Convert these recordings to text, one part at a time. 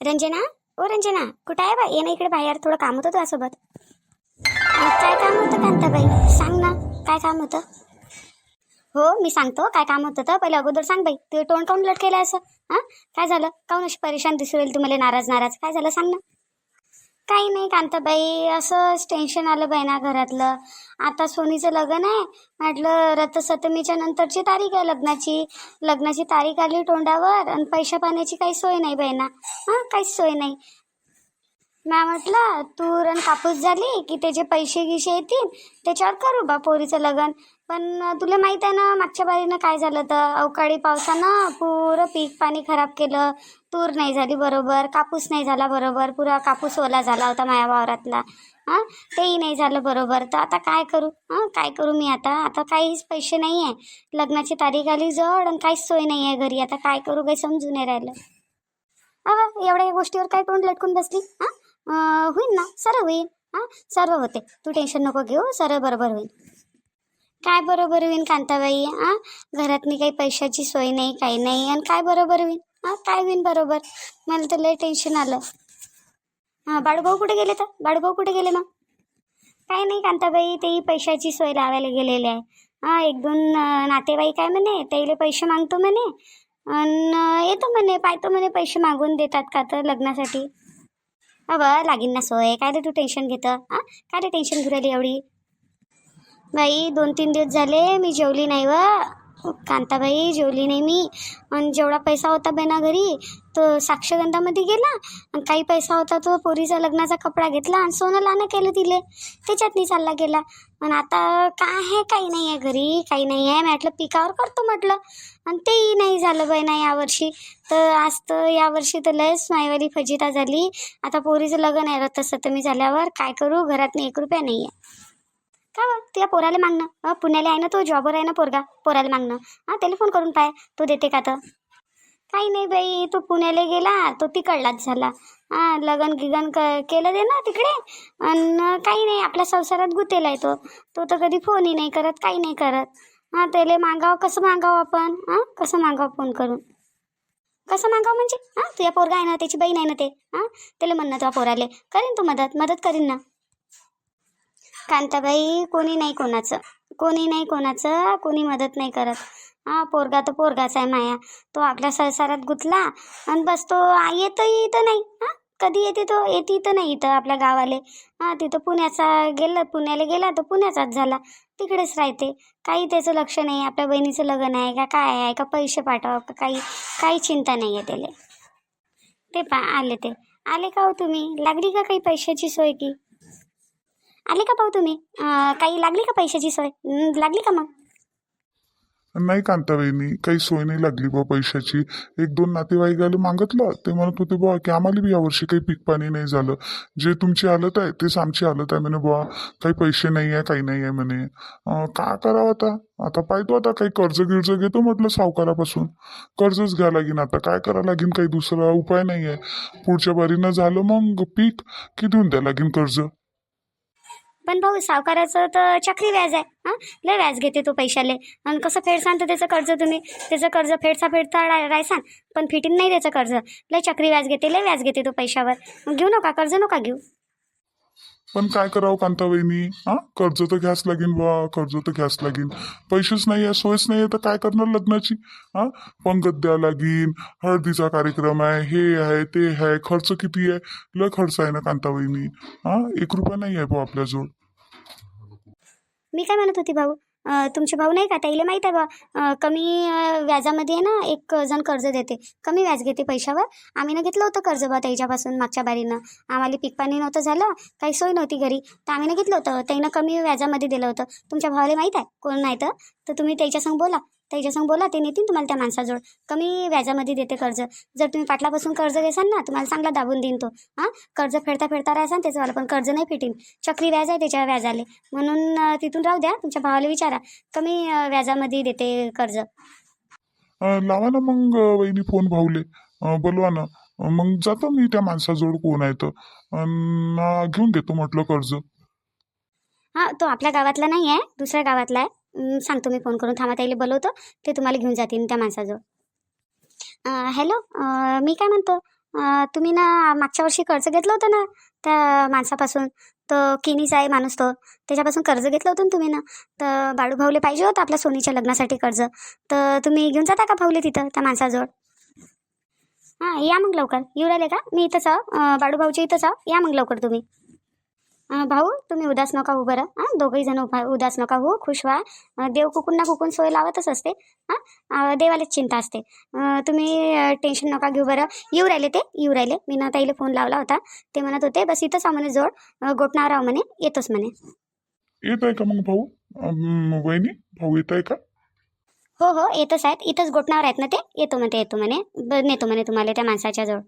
रंजना? ओ रंजना कुठं आहे बा? ये ना इकडे बाहेर थोडं काम होतं तुझ्यासोबत. काय काम होतं कांताबाई? सांग ना काय काम होतं? हो मी सांगतो काय काम होतं तर. पहिले अगोदर सांग बाई तू तोंड काऊन लटकेलं असं? हां काय झालं? काऊन अशी परेशान दिसू राहील तुम्हाला नाराज नाराज. काय झालं? सांग ना. काही नाही कांताबाई असंच टेन्शन आलं बाई ना घरातलं. आता सोनीचं लग्न आहे म्हटलं रथसप्तमीच्या नंतरची तारीख आहे लग्नाची. लग्नाची तारीख आली तोंडावर आणि पैशा पाण्याची काही सोय नाही बाई ना हां काहीच सोय नाही. मॅ म्हटलं तूर आणि कापूस झाली की त्याचे पैसे गिशे येतील त्याच्यावर करू बा पोरीचं लग्न. पण तुला माहीत आहे ना मागच्या बारीनं काय झालं तर अवकाळी पावसानं पुरं पीक पाणी खराब केलं. तूर नाही झाली बरोबर कापूस नाही झाला बरोबर पुरा कापूस ओला झाला होता माया वावरातला. हां? तेही नाही झालं बरोबर. तर आता काय करू? हां? काय करू मी आता? आता काहीच पैसे नाही आहे. लग्नाची तारीख आली जड आणि काहीच सोय नाही आहे घरी. आता काय करू काही समजून नाही राहिलं. अगं एवढ्या गोष्टीवर काय तोंड लटकून बसली? हां? होईल ना? सर्व होईल. हां? सर्व होते. तू टेन्शन नको घेऊ. सर्व बरोबर होईल. काय बरोबर होईल कांताबाई? हां? घरातनी काही पैशाची सोय नाही काही नाही. आणि काय बरोबर होईल? हां काय होईन बरोबर. मला तर लय टेन्शन आलं. हां बाळूभाऊ कुठे गेले तर? बाळूभाऊ कुठे गेले मग? काही नाही कांताबाई तेही पैशाची सोय लावायला गेलेले आहे. हां एक दोन नातेवाईक आहे म्हणे त्याला पैसे मागतो म्हणे. आणि येतो म्हणे पाहतो म्हणे पैसे मागून देतात का तर लग्नासाठी. अबा लागीन ना सोय. काय रे तू टेन्शन घेतं? हां काय रे टेन्शन घेऊ एवढी? बाई दोन तीन दिवस झाले मी जेवली नाही व. हो, कांताबाई जेवली नाही मी. आणि जेवढा पैसा होता बेना घरी तो साक्षगंधामध्ये गेला. आणि काही पैसा होता तो पोरीचा लग्नाचा कपडा घेतला आणि सोनं लाणं केलं तिले. त्याच्यातनी चालला गेला. आणि आता काय आहे काही नाही आहे घरी काही नाही आहे. म्हटलं पिकावर करतो म्हटलं. आणि तेही नाही झालं बाई ना यावर्षी तर आज तर यावर्षी तर लयच मायवाली फजिता झाली. आता पोरीचं लग्न आहे मी झाल्यावर. काय करू? घरात एक रुपया नाही आहे. का बरं तुझ्या पोराला मागणं? अं, पुण्याला आहे ना तो? जॉबवर आहे ना पोरगा? पोराला मागणं? हां त्याला फोन करून पाय. तो देते का तर? काही नाही बाई तो पुण्याला गेला तो तिकडलाच झाला. हां लगन गिगन क केलं दे ना तिकडे. आणि काही नाही आपल्या संसारात गुतेला आहे तो. तो तर कधी फोनही नाही करत काही नाही करत. हां त्याला मागावं कसं मागावं आपण? हां कसं मागावं फोन करून? कसं मागावं म्हणजे? हां तुझ्या पोरगा आहे ना त्याची बहीण आहे ना ते? हां त्याला म्हणणं तुझ्या पोराले. करीन तू मदत? मदत करीन ना. कांताबाई कोणी नाही कोणाचं. कोणी नाही कोणाचं कोणी मदत नाही करत. हा पोरगा तर पोरगाच आहे माया. तो आपल्या संसारात गुंतला आणि बस तो आ- येतही इथं नाही. हां कधी येते तो? येते इथं नाही इथं आपल्या गावाले. हां तिथं पुण्याचा गेला पुण्याला गेला तर पुण्याचाच झाला. तिकडेच राहते. काही त्याचं लक्ष नाही आपल्या बहिणीचं लग्न आहे का काय आहे का पैसे पाठवा का काही काही चिंता नाही आहे त्याला. ते पा आले ते. आले का हो तुम्ही? लागली का काही पैशाची सोय की? आले का पाहू तुम्ही? अं, काही लागली का पैशाची सोय? लागली का मग? नाही कांताबाईनी काही सोय नाही लागली बा पैशाची. एक दोन नातेवाईकाला मागितलं. ते म्हणत होते बुवा की आम्हाला बी यावर्षी काही पीक पाणी नाही झालं. जे तुमची हालत आहे तेच आमची हालत आहे. म्हणे बुवा काही पैसे नाही आहे काही नाही आहे. म्हणे अं, का करावं आता? आता पाहतो आता काही कर्ज गिर्ज घेतो म्हटलं सावकारापासून. कर्जच घ्या लागेन आता. काय करा लागेन? काही दुसरा उपाय नाही आहे. पुढच्या बारीनं झालं मग पीक. की देऊन द्या लागेन कर्ज? पण भाऊ सावकाराचं तर चक्री व्याज आहे हां? लय व्याज घेते तो पैशाले. आणि कसं फेडसान तर त्याचं कर्ज तुम्ही? त्याचं कर्ज फेडसा फेडता राय रायसान पण फिटिंग नाही त्याचं कर्ज. लय चक्री व्याज घेते लय व्याज घेते तो पैशावर. मग घेऊ नका कर्ज नका घेऊ. पण काय करावं कांताबाईनी? हा? कर्ज तर घ्यास लागेल बा कर्ज तर घ्यास लागेल पैसेच नाही आहे सोयच नाही आहे तर काय करणार लग्नाची? हा? पंगत द्या लागीन हळदीचा कार्यक्रम आहे हे आहे ते आहे खर्च किती आहे? लय खर्च आहे ना कांताबाईनी? हा? एक रुपया नाही आहे भाऊ आपल्याजवळ. मी काय म्हणत होती भाऊ? तुमचे भाऊ नाही का? त्याला माहीत आहे बा कमी व्याजामध्ये आहे ना एक जण कर्ज देते. कमी व्याज घेते पैशावर. आम्ही ना घेतलं होतं कर्ज बा त्याच्यापासून मागच्या बारीनं. आम्हाला पीक पाणी नव्हतं झालं काही सोय नव्हती घरी. तर आम्ही ना घेतलं होतं. त्यानं कमी व्याजामध्ये दिलं होतं. तुमच्या भावाला माहीत आहे? कोण नाही तर? तर तुम्ही त्याच्यासंग बोला. त्याच्यासंग बोला ते नेतील तुम्हाला त्या माणसाजवळ. कमी व्याजामध्ये देते कर्ज. जर तुम्ही पाटलापासून कर्ज घेसाल ना तुम्हाला चांगला दाबून देईन तो. हां? कर्ज फेडता फेडता राहायचा त्याचं पण कर्ज नाही फिटीन. चक्री व्याज आहे त्याच्या व्याजाले. म्हणून तिथून राहू द्या तुमच्या भावाला विचारा. कमी व्याजामध्ये देते कर्ज. लावा ना मग वहिनी फोन भाऊले. बोलवा ना. मग जातो मी त्या माणसाजवळ कोण आहे तर. घेऊन घेतो म्हटलं कर्ज. हां तो आपल्या गावातला नाही आहे दुसऱ्या गावातला आहे. सांगतो मी फोन करून. थांबा त्याला बोलवतो. ते तुम्हाला घेऊन जातील त्या माणसाजवळ. हॅलो मी काय म्हणतो? तुम्ही ना मागच्या वर्षी कर्ज घेतलं होतं ना त्या माणसापासून? तो किनीचा आहे माणूस तो. त्याच्यापासून कर्ज घेतलं होतं ना तुम्ही ना? तर बाळू भाऊले पाहिजे होतं आपल्या सोनीच्या लग्नासाठी कर्ज. तर तुम्ही घेऊन जाता का भाऊले तिथं त्या माणसाजवळ? हां या मग लवकर. येऊ राहिले का? मी इथंच आहो. बाळूभाऊच्या बाळू भाऊच्या इथंच आहो. या मग लवकर तुम्ही. भाऊ तुम्ही उदास नका होऊ बरं. हां दोघंही जण उभा उदास नका होऊ खुश व्हा. देव कुकून ना कुकून सोय लावतच असते. हां देवालाच चिंता असते. तुम्ही टेन्शन नका घेऊ बरं. येऊ राहिले ते येऊ राहिले. मी ना ताईला फोन लावला होता. ते म्हणत होते बस इथंच म्हणे जोड. गोटनावर आहो म्हणे येतोच म्हणे. येत आहे का मग भाऊ? वहिनी भाऊ येत आहे का? हो हो येतच आहेत. इथंच गोटनावर आहेत ना ते? येतो म्हणते येतो म्हणे. नेतो म्हणे तुम्हाला त्या माणसाच्या जवळ.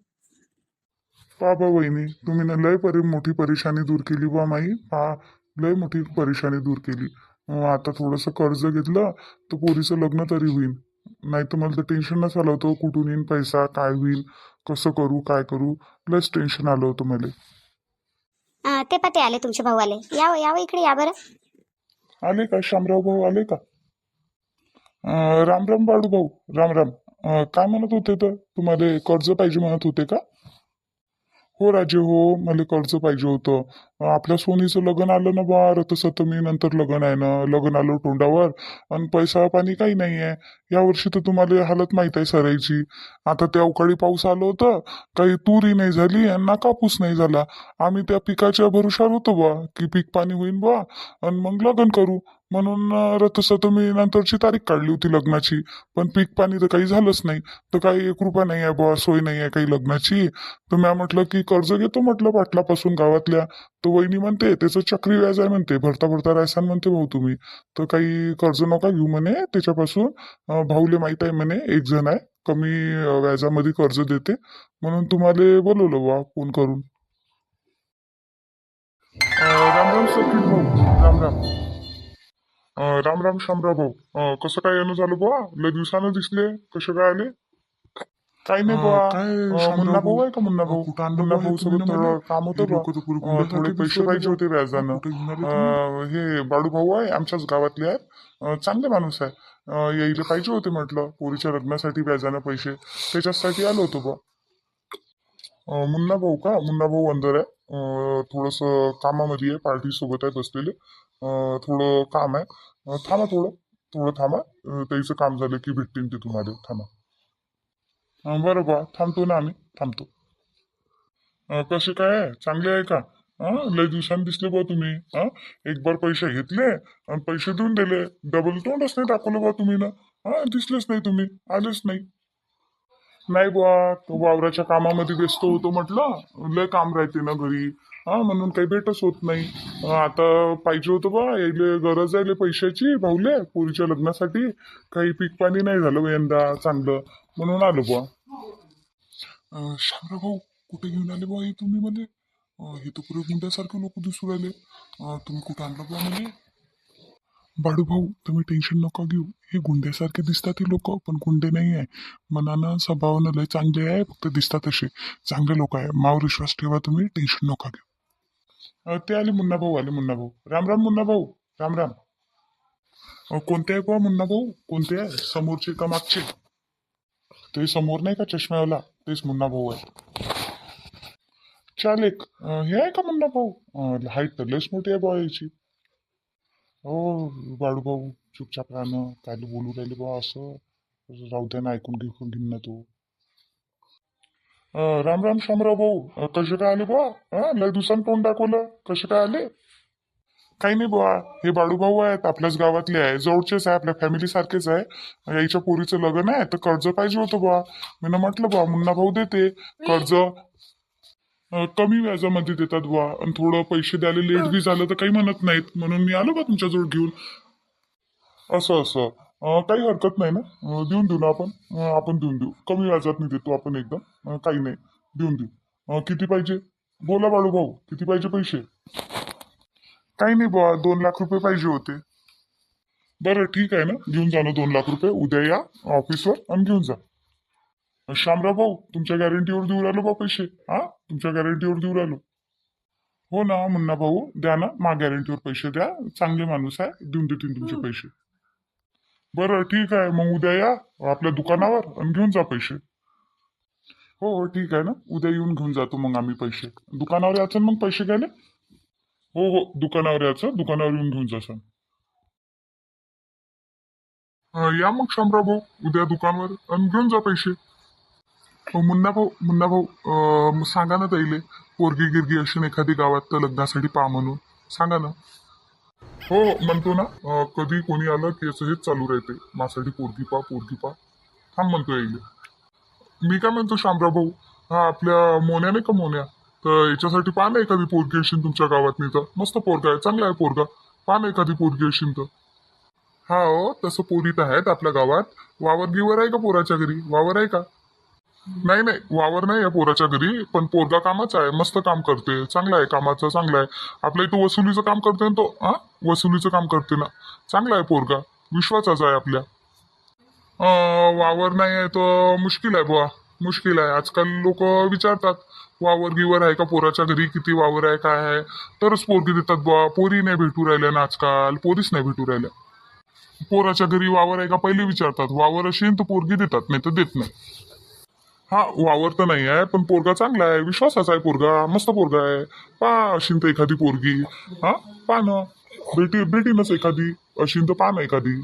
बाबा वहिनी? तुम्ही ना लय परी मोठी परेशानी दूर केली बा माई. हा लय मोठी परेशानी दूर केली. आता थोडंसं कर्ज घेतलं तर पोरीचं लग्न तरी होईल नाही तर मला तर टेन्शन नच आलं होतं कुठून येईन पैसा काय होईल कसं करू काय करू. लयच टेन्शन आलं होतं मला. ते पते आले तुमचे भाऊ आले यावं यावं इकडे या बरं. आले का? शामराव भाऊ आले का? राम राम बाळू भाऊ राम राम काय म्हणत होते तर? तुम्हाला कर्ज पाहिजे म्हणत होते का? हो राजे हो मला कर्ज पाहिजे होतं. आपल्या सोनीचं लग्न आलं ना बा रथसप्तमी नंतर लग्न आहे ना लग्न आलं तोंडावर. आणि पैसा पाणी काही नाही आहे यावर्षी तर तुम्हाला हालत माहीत आहे सरायची. आता त्या अवकाळी पाऊस आलं होतं काही तुरी नाही झाली आणि ना कापूस नाही झाला. आम्ही त्या पिकाच्या भरोशावर होतो बा की पीक पाणी होईन बा. आणि मग लग्न करू. म्हणून अं, तुम्ही नंतरची तारीख काढली होती लग्नाची. पण पीक पाणी तर काही झालंच नाही. तर काही कृपा नाही आहे बुवा सोय नाही आहे काही लग्नाची. तर म्या म्हटलं की कर्ज घेतो म्हटलं पाटलापासून गावातल्या. तर वहिनी म्हणते त्याचं चक्री व्याज आहे म्हणते. भरता भरता रायसान म्हणते भाऊ तुम्ही. तर काही कर्ज नका घेऊ म्हणे त्याच्यापासून. भाऊले माहीत आहे म्हणे एक जण आहे कमी व्याजामध्ये कर्ज देते. म्हणून तुम्हाला बोलवलं बुवा फोन करून. राम राम सचिन भाऊ. राम राम. अं, राम राम शामराव भाऊ. अं, कसं काय येणं झालं बुवा? लय दिवसानं दिसले. कसे काय आले? काही नाही अं, बुवा. काय अं, शामराव मुन्ना भाऊ भाऊ? आहे का मुन्ना भाऊ? कुठं आणलं मुन्ना बुवा भाऊ सोबत थोडं? काम होतं बुवा. अं, थोडे पैसे पाहिजे होते व्याजानं? अं, हे बाळू भाऊ आहे आमच्याच गावातले आहेत. अं, चांगले माणूस आहे. अं, यायला पाहिजे होते म्हटलं. पोरीच्या लग्नासाठी व्याजानं पैसे. त्याच्यासाठी आलो होतो बा अं, मुन्ना भाऊ का? मुन्ना भाऊ अंदर आहे. थोडंसं कामामध्ये आहे पार्टी सोबत आहे बसलेले. थोडं काम आहे. थांबा थोडं. थोडं थांबा. त्याचं काम झालं की भेटतील ते तुम्हाला थांबा. बरं बा थांबतो ना आम्ही. थांबतो. कसे काय? आहे चांगले आहे का? लय दिवसांनी दिसले बा तुम्ही. हा एक बार पैसे घेतले आणि पैसे देऊन दिले. डबल तोंडच नाही दाखवलं बा तुम्ही ना. हा दिसलेच नाही तुम्ही. आलेच नाही. नाही बुवा. तो वावराच्या कामामध्ये व्यस्त होतो म्हटलं. लय काम राहते ना घरी. हा म्हणून काही भेटच होत नाही. आता पाहिजे होतं बा यायले गरज आहे पैशाची भाऊले पोरीच्या लग्नासाठी. काही पीक पाणी नाही झालं बा यंदा चांगलं. म्हणून आलो बुवा अं, शामराव भाऊ कुठे घेऊन आले बुवा हे तुम्ही मध्ये हे तर पुरे गुंड्यासारखे लोक दिसू राहिले. तुम्ही कुठं आणलं बा म्हणजे बाडू भाऊ तुम्ही टेन्शन नका घेऊ. हे गुंड्यासारखे दिसतात हे लोक पण गुंडे नाही आहे. मनानं स्वभावानं लय चांगले आहे फक्त दिसतात असे. चांगले लोक आहे. मावर विश्वास ठेवा तुम्ही टेन्शन नका घेऊ. ते आले मुन्ना भाऊ आले मुन्ना भाऊ. राम राम मुन्ना भाऊ राम राम. कोणते आहे बुवा मुन्ना भाऊ? कोणते आहे? समोरचे का मागचे? ते समोर नाही का चष्म्यावाला? तेच मुन्ना भाऊ आहे. चाल एक हे आहे का मुन्ना भाऊ? हाईट तर लस मोठी आहे बुवा याची. हो बाळू भाऊ चुपचाप राहणं काय बोलू राहिले बुवा असं. राहू द्या ना ऐकून घेऊन घेईन ना तू. अं, राम राम शामराव भाऊ अं, कसे काय आले बुवा? लय दिवसांनी तोंड दाखवलं. कसे काय आले? काही नाही बुवा. हे बाळू भाऊ आहेत आपल्याच गावातले आहे. जवळचेच आहे आपल्या फॅमिली सारखेच आहे. याच्या पोरीचं लग्न आहे तर कर्ज पाहिजे होतं बुवा. मी म्हटलं बुवा मुन्ना भाऊ देते. कर्ज अं, कमी व्याजामध्ये देतात बुवा. आणि थोडं पैसे द्यायला लेट बी झालं तर काही म्हणत नाहीत. म्हणून मी आलो बा तुमच्याजवळ घेऊन. असं असं. अं, काही हरकत नाही ना. अं, देऊन देऊ ना आपण. अं, आपण देऊन देऊ. कमी व्याजात नाही देतो आपण एकदम. अं, काही नाही. देऊन देऊ. अं, किती पाहिजे? बोला बाळू भाऊ किती पाहिजे पैसे? काही नाही बुवा दोन लाख रुपये पाहिजे होते. बरं ठीक आहे ना. घेऊन जा ना दोन लाख रुपये. उद्या या ऑफिसवर आणि घेऊन जा. शामराव भाऊ तुमच्या गॅरंटीवर देऊ राहिलो बा पैसे. हा? तुमच्या गॅरंटीवर देऊ राहिलो. हो ना मुन्ना भाऊ द्या ना. मा गॅरंटीवर पैसे द्या. चांगले माणूस आहे. देऊन देतील तुमचे पैसे. बरं ठीक आहे. मग उद्या या आपल्या दुकानावर आणि घेऊन जा पैसे. हो हो ठीक आहे ना. उद्या येऊन घेऊन जातो मग आम्ही पैसे. दुकानावर यायचं मग पैसे घ्यायला? हो हो दुकानावर यायचं. दुकानावर येऊन घेऊन जासान या मग शामराव भाऊ उद्या दुकानवर आणि घेऊन जा पैसे. मुन्ना भाऊ मुन्ना भाऊ सांगा ना ताईले पोरगी गिरगी अशी एखादी गावात तर लग्नासाठी पा म्हणून. सांगा ना. हो म्हणतो ना अं, कधी कोणी आलं की असं हेच चालू राहते. माझ्यासाठी पोरगी पा पोरगी पा थांब म्हणतो येईल मी काय म्हणतो शामराव भाऊ? हा आपल्या मोन्या नाही का मोन्या? तर याच्यासाठी पान ना एखादी पोरगी असेल तुमच्या गावात नाही तर. मस्त पोरगा आहे चांगला आहे पोरगा. पान ना एखादी पोरगी असेल तर. हा हो तसं पोरी तर आहेत आपल्या गावात. वावर गिवर आहे का पोराच्या घरी? वावर आहे का? नाही नाही. वावर नाही आहे पोराच्या घरी पण पोरगा कामाचा आहे. मस्त काम करते. चांगला आहे कामाचं चांगला आहे. आपल्या इथं वसुलीचं काम करते ना तो? हा? वसुलीचं काम करते ना. चांगला आहे पोरगा. विश्वासाचा आहे आपल्या. अं, वावर नाही आहे तर मुश्किल आहे बुवा. मुश्किल आहे. आजकाल लोक विचारतात वावर गिवर आहे का पोराच्या घरी? किती वावर आहे? काय आहे? तरच पोरगी देतात बुवा. पोरी नाही भेटू राहिल्या ना आजकाल. पोरीच नाही भेटू राहिल्या. पोराच्या घरी वावर आहे का? पहिले विचारतात. वावर असेल तर पोरगी देतात. नाही तर देत नाही. हा वावर तर नाही आहे पण पोरगा चांगला आहे विश्वासाचा आहे पोरगा मस्त पोरगा आहे. पा अशी तर एखादी पोरगी. हा पा ना. भेटी भेटीनच एखादी अशी तर पा ना एखादी.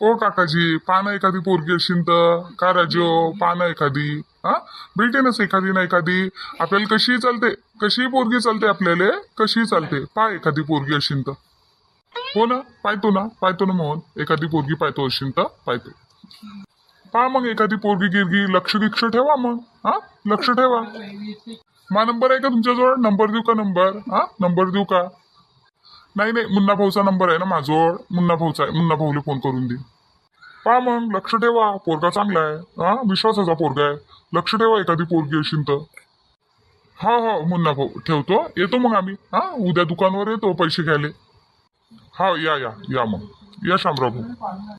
ओ काकाजी पाना एखादी पोरगी असेल तर. का राजो पाना एखादी. हा भेटेनच एखादी ना एखादी. आपल्याला कशीही चालते कशीही पोरगी चालते आपल्याला कशीही चालते. पा एखादी पोरगी असेल तर. हो ना पाहतो ना पाहतो ना मोहन. एखादी पोरगी पाहतो असेल तर पाहतो. पहा मग एखादी पोरगी गिरगी लक्ष गिक्ष ठेवा मग हा? लक्ष ठेवा. मा नंबर आहे का तुमच्याजवळ? नंबर देऊ का नंबर? हा? नंबर देऊ का? नाही नाही मुन्ना भाऊचा नंबर आहे ना माझ्याजवळ. मुन्ना भाऊचा आहे. मुन्ना भाऊला फोन करून दे. पहा मग लक्ष ठेवा. पोरगा चांगला आहे. हा? विश्वासाचा पोरगा आहे. लक्ष ठेवा एखादी पोरगी असेल तर. हा हा मुन्ना भाऊ ठेवतो. येतो मग आम्ही. हा? उद्या दुकानवर येतो पैसे घ्यायला. हा या या या मग. या शामराव भाऊ.